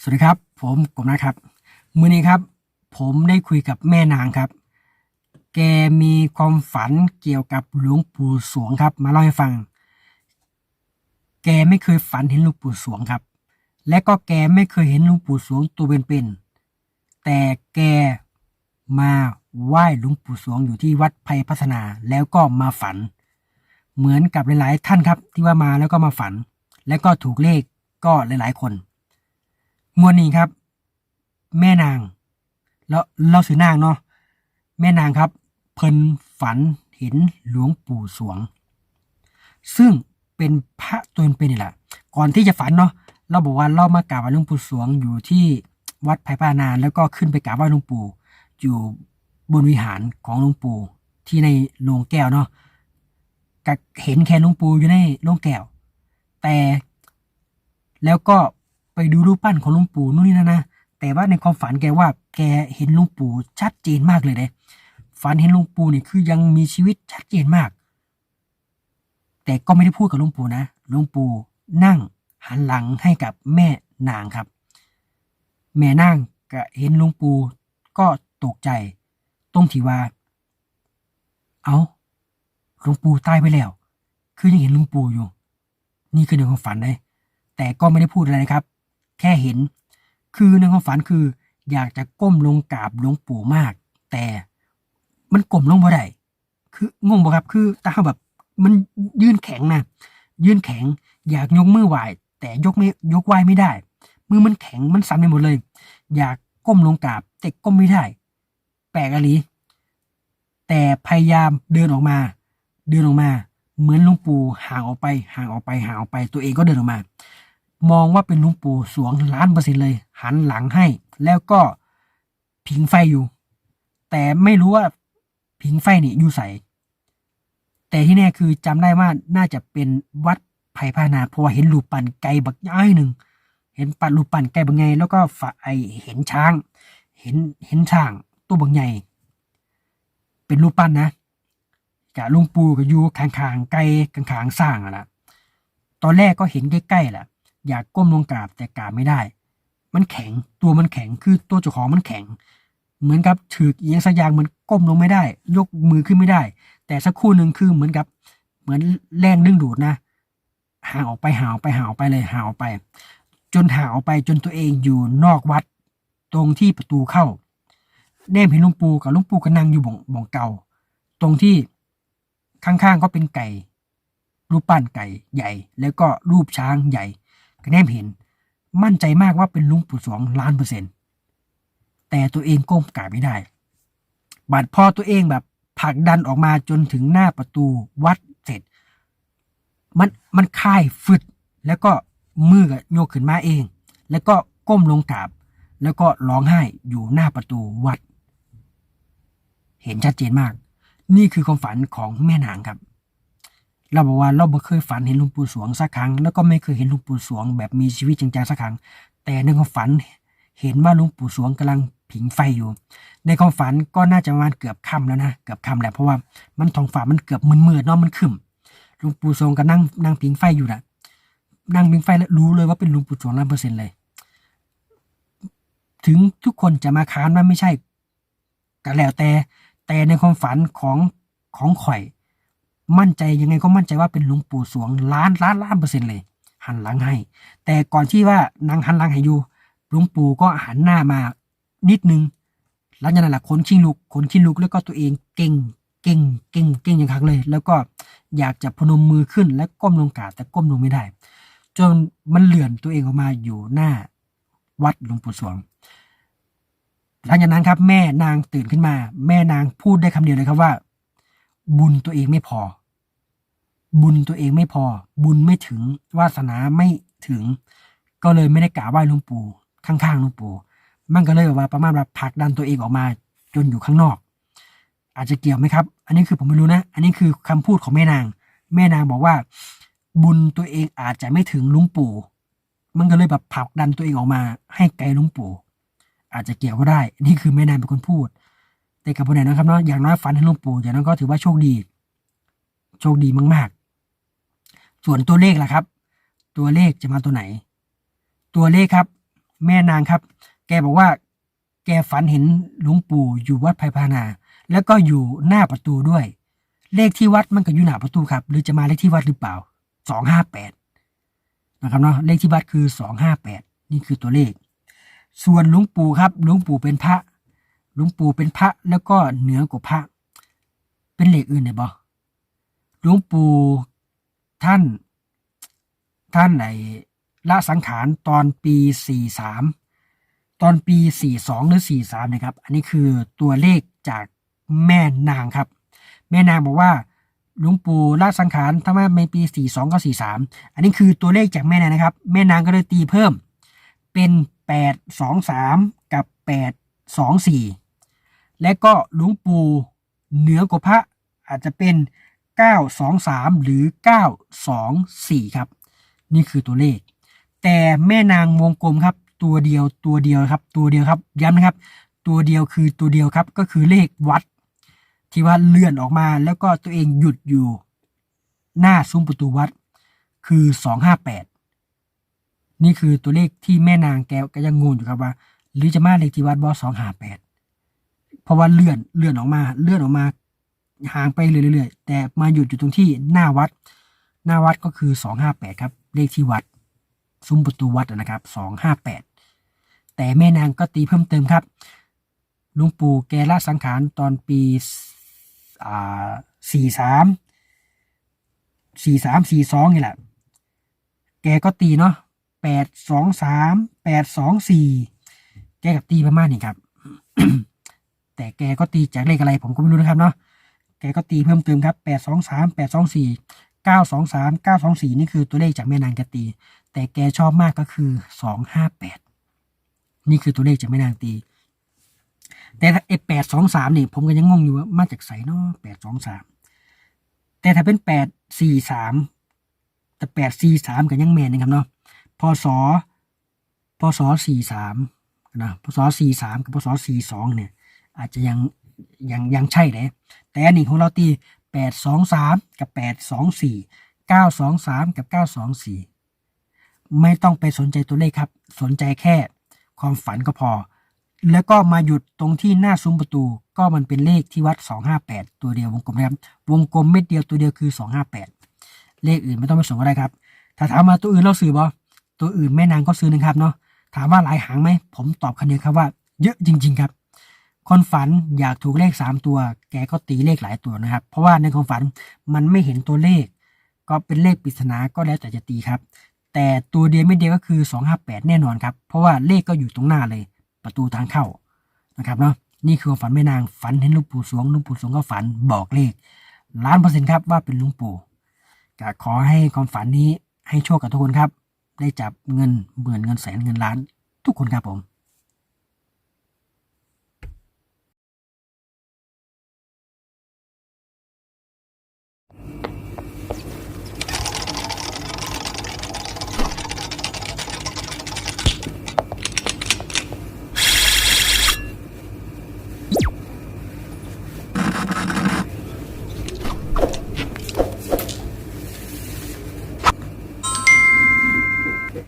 สวัสดีครับ ผมกบนะครับ มือนี้ครับ ผมได้คุยกับแม่นางครับ แกมีความฝันเกี่ยวกับหลวงปู่สวงครับ มาเล่าให้ฟัง แกไม่เคยฝันเห็นหลวงปู่สวงครับ และก็แกไม่เคยเห็นหลวงปู่สวงตัวเป็นๆแต่แกมาไหว้หลวงปู่สวงอยู่ที่วัดไพพัฒนาแล้วก็มาฝัน เหมือนกับหลายๆ ท่านครับ ที่ว่ามาแล้วก็มาฝัน แล้วก็ถูกเลขก็หลายๆ คน มวลนี้ครับ แม่นาง แล้วเราสือนางเนาะแม่นางครับ เพิ่นฝันเห็นหลวงปู่สวง ซึ่งเป็นพระตัวเป็นนี่แหละก่อนที่จะฝันเนาะเราบอกว่าเรามากราบไหว้หลวงปู่สวงอยู่ที่วัดไผ่ป้านาน แล้วก็ขึ้นไปกราบไหว้หลวงปู่อยู่บนวิหารของหลวงปู่ที่ในโรงแก้วเนาะก็เห็นแค่หลวงปู่อยู่ในโรงแก้ว แต่แล้วก็ ไปดูรูปปั้นของลวงปู่นู่นนี่นั่นนะแต่ว่าในความฝันแกว่าแกเห็นลวงปู่ชัดเจนมากเลยเลยฝันเห็นลวงปู่นี่ยคือยังมีชีวิตชัดเจนมาก แต่ก็ไม่ได้พูดกับลวงปู่นะลวงปู่นั่งหันหลังให้กับแม่นางครับ แม่นางก็เห็นลวงปู่ก็ตกใจตรงที่ว่า เอาหลวงปู่ตายไปแล้ว คือยังเห็นลวงปู่อยู่ นี่คือในความฝันเลยแต่ก็ไม่ได้พูดอะไรนะครับ แค่เห็น คือในความฝันคือ อยากจะก้มลงกราบหลวงปู่มาก แต่มันก้มลงบ่ได้คืองงบ่ครับ คือตาแบบมันยื่นแข็งนะยื่นแข็ง อยากยกมือไหวแต่ยกไม่ยกไหวไม่ได้ มือมันแข็งมันสั่นไปหมดเลย อยากก้มลงกราบแต่ก้มไม่ได้ แปลกอะไรแต่พยายามเดินออกมา เดินออกมา เหมือนหลุงปู่ห่างออกไปห่างออกไปห่างออกไป ตัวเองก็เดินออกมา มองว่าเป็นหลุงปู่สวงล้านเปอร์เซ็นต์เลย หันหลังให้ แล้วก็ผิงไฟอยู่ แต่ไม่รู้ว่าผิงไฟนี่อยู่ใส่แต่ที่แน่คือจำได้ว่าน่าจะเป็นวัดไผ่พานาเพราะว่าเห็นรูปปั้นไก่บักย้ายหนึ่งเห็นปันรูปปั้นไก่บางไงแล้วก็ฝาไอเห็นช้าง เห็นเห็นช้างตัวบางใหญ่เป็นรูปปั้นนะกะลุงปูกับยูขางๆไก่ขางๆสร้างอะละตอนแรกก็เห็นใกล้ๆแหละ อยากก้มลงกราบแต่กราบไม่ได้ มันแข็งตัวมันแข็งคือตัวเจ้าของมันแข็ง เหมือนกับถือเอียงสักอย่างเหมือนก้มลงไม่ได้ ยกมือขึ้นไม่ได้ แต่สักครู่หนึ่งคือเหมือนกับ เหมือนแรงดึงดูดนะห่างออกไปห่างออกไปห่างออกไปเลยห่างออกไป จนห่างออกไปจนตัวเองอยู่นอกวัด ตรงที่ประตูเข้าแนมเห็นลุงปูกับลุงปูก็นั่งอยู่บ่งบ่งเก่า ตรงที่ข้างๆก็เป็นไก่ รูปปั้นไก่ใหญ่ แล้วก็รูปช้างใหญ่ ก็แนมเห็น มั่นใจมากว่าเป็นลุงปู่สวงล้านเปอร์เซ็นต์แต่ตัวเองก้มกราบไม่ได้บัดพอตัวเองแบบผลักดันออกมาจนถึงหน้าประตูวัดเสร็จ มันมันคายฟึดแล้วก็มือก็โยกขึ้นมาเอง แล้วก็ก้มลงกราบ แล้วก็ร้องไห้อยู่หน้าประตูวัด เห็นชัดเจนมาก นี่คือความฝันของแม่นางครับ เราบอกว่าเราไม่เคยฝันเห็นหลุงปู่สวงสักครั้ง แล้วก็ไม่เคยเห็นหลุงปู่สวง แบบมีชีวิตจริงจังสักครั้ง แต่ในความฝันเห็นว่าหลุงปู่สวงกำลังผิงไฟอยู่ ในความฝันก็น่าจะประมาณเกือบค่ำแล้วนะเกือบค่ำแหละเพราะว่ามันท้องฟ้ามันเกือบมืดๆเนาะมันขึ้นหลุงปู่สวงก็นั่งนั่งผิงไฟอยู่นะนั่งผิงไฟแล้วรู้เลยว่าเป็นหลุงปู่สวงล้านเปอร์เซ็นต์เลย ถึงทุกคนจะมาค้านว่าไม่ใช่ก็แล้วแต่แต่ในความฝันของของข่อย มั่นใจยังไงก็มั่นใจว่าเป็นหลวงปู่สวงล้านล้านล้านเปอร์เซ็นต์เลย หันหลังให้ แต่ก่อนที่ว่านางหันหลังให้อยู่หลวงปู่ก็หันหน้ามานิดนึงหลังจากนั้นแหละคนขี้ลุกคนขี้ลุกแล้วก็ตัวเองเก่งเก่งเก่งเก่งอย่างครั้งเลย แล้วก็อยากจะพนมมือขึ้นและก้มลงกราบแต่ก้มลงไม่ได้ จนมันเลื่อนตัวเองออกมาอยู่หน้าวัดหลวงปู่สวง หลังจากนั้นครับ แม่นางตื่นขึ้นมา แม่นางพูดได้คำเดียวเลยครับว่า บุญตัวเองไม่พอ บุญตัวเองไม่พอ บุญไม่ถึงวาสนาไม่ถึง ก็เลยไม่ได้กราบไหว้หลวงปู่ข้างๆหลวงปู่มันก็เลยแบบว่าประมาณว่าผลักดันตัวเองออกมาจนอยู่ข้างนอก อาจจะเกี่ยวไหมครับ อันนี้คือผมไม่รู้นะ อันนี้คือคำพูดของแม่นาง แม่นางบอกว่า บุญตัวเองอาจจะไม่ถึงลุงปู่ มันก็เลยแบบผลักดันตัวเองออกมา ให้ไกลลุงปู่ อาจจะเกี่ยวก็ได้ นี่คือแม่นางเป็นคนพูด แต่กับคนไหนนะครับเนาะอย่างน้อยฝันเห็นหลุงปู่อย่างนั้นก็ถือว่าโชคดี โชคดีมากๆ ส่วนตัวเลขล่ะครับ ตัวเลขจะมาตัวไหน ตัวเลขครับ แม่นางครับ แกบอกว่า แกฝันเห็นหลวงปู่อยู่วัดไผ่พานา แล้วก็อยู่หน้าประตูด้วย เลขที่วัดมันก็อยู่หน้าประตูครับ หรือจะมาเลขที่วัดหรือเปล่าสองห้าแปดนะครับเนาะเลขที่วัดคือสองห้าแปดนี่คือตัวเลข ส่วนหลวงปู่ครับหลวงปู่เป็นพระหลวงปู่เป็นพระแล้วก็เหนือกว่าพระ เป็นเลขอื่นเนี่ยบอหลวงปู่ ท่าน ท่านไหนละสังขารตอนปีสี่สามตอนปีสี่สองหรือสี่สามนะครับ อันนี้คือตัวเลขจากแม่นางครับ แม่นางบอกว่าหลวงปู่ละสังขารถ้าว่าในปีสี่สองก็สี่สามอันนี้คือตัวเลขจากแม่นางนะครับ แม่นางก็เลยตีเพิ่ม เป็นแปดสองสามกับแปดสองสี่และก็หลวงปู่เหนือกว่าพระอาจจะเป็น เก้าสองสามหรือเก้าสองสี่ครับ นี่คือตัวเลข แต่แม่นางวงกลมครับ ตัวเดียวตัวเดียวครับ ตัวเดียวครับย้ำนะครับ ตัวเดียวคือตัวเดียวครับ ก็คือเลขวัด ที่ว่าเลื่อนออกมาแล้วก็ตัวเองหยุดอยู่ หน้าซุ้มประตูวัด คือสองห้าแปดนี่คือตัวเลขที่แม่นางแกก็ยังงงอยู่ครับว่า หรือจะมาเลขที่วัดบอสองห้าแปดเพราะว่าเลื่อนเลื่อนออกมา เลื่อนออกมา ห่างไปเรื่อยๆแต่มาหยุดอยู่ตรงที่หน้าวัด หน้าวัดก็คือสองห้าแปดครับ เลขที่วัด ซุ้มประตูวัดนะครับสองห้าแปดแต่แม่นางก็ตีเพิ่มเติมครับลวงปู่แกละสังขารตอนปีอ่าสี่สามสี่สามสี่สองนี่แหละ แกก็ตีเนาะแปดสองสามแปดสองสี่แกกับตีประมาณนี้ครับ แต่แกก็ตีจากเลขอะไรผมก็ไม่รู้นะครับเนาะ แกก็ตีเพิ่มเติมครับแปดสองสามแปดสองสี่เก้าสองสามเก้าสองสี่นี่คือตัวเลขจากแม่นางแกตี แต่แกชอบมากก็คือสองห้าแปดนี่คือตัวเลขจากแม่นางตี แต่ไอ้แปดสองสามนี่ผมก็ยังงงอยู่ว่ามาจากไสเนาะแปดสองสามแต่ถ้าเป็นแปดสี่สามแต่แปดสี่สามก็ยังแมนนะครับเนาะพศพศสี่สามนะพศสี่สามกับพศสี่สองเนี่ย อาจจะยัง ยังยังใช่เลยแต่อันนี้ของเราตีแปดสองสามกับแปดสองสี่เก้าสองสามกับเก้าสองสี่ไม่ต้องไปสนใจตัวเลขครับ สนใจแค่ความฝันก็พอ แล้วก็มาหยุดตรงที่หน้าซุ้มประตู ก็มันเป็นเลขที่วัด 258 ตัวเดียววงกลมนะครับ วงกลมเม็ดเดียวตัวเดียวคือ 258 เลขอื่นไม่ต้องไปสนก็ได้ครับ ถ้าถามมาตัวอื่นเราซื้อบ่ตัวอื่นแม่นางก็ซื้อนะครับเนาะ ถามว่าหลายหางไหม ผมตอบคำเดียวครับว่า เยอะจริง ๆ ครับ คนฝันอยากถูกเลข 3 ตัว แกก็ตีเลขหลายตัวนะครับ เพราะว่าในความฝันมันไม่เห็นตัวเลข ก็เป็นเลขปริศนาก็แล้วแต่จะตีครับ แต่ตัวเดียวไม่เดียวก็คือ 258 แน่นอนครับ เพราะว่าเลขก็อยู่ตรงหน้าเลย ประตูทางเข้านะครับเนาะนี่คือความฝันแม่นางฝันเห็นลุงปู่สวงลุงปู่สวงก็ฝันบอกเลขล้านเปอร์เซ็นต์ครับว่าเป็นลุงปู่ก็ขอให้ความฝันนี้ให้โชคกับทุกคนครับ ได้จับเงินหมื่นเงินแสนเงินล้านทุกคนครับผม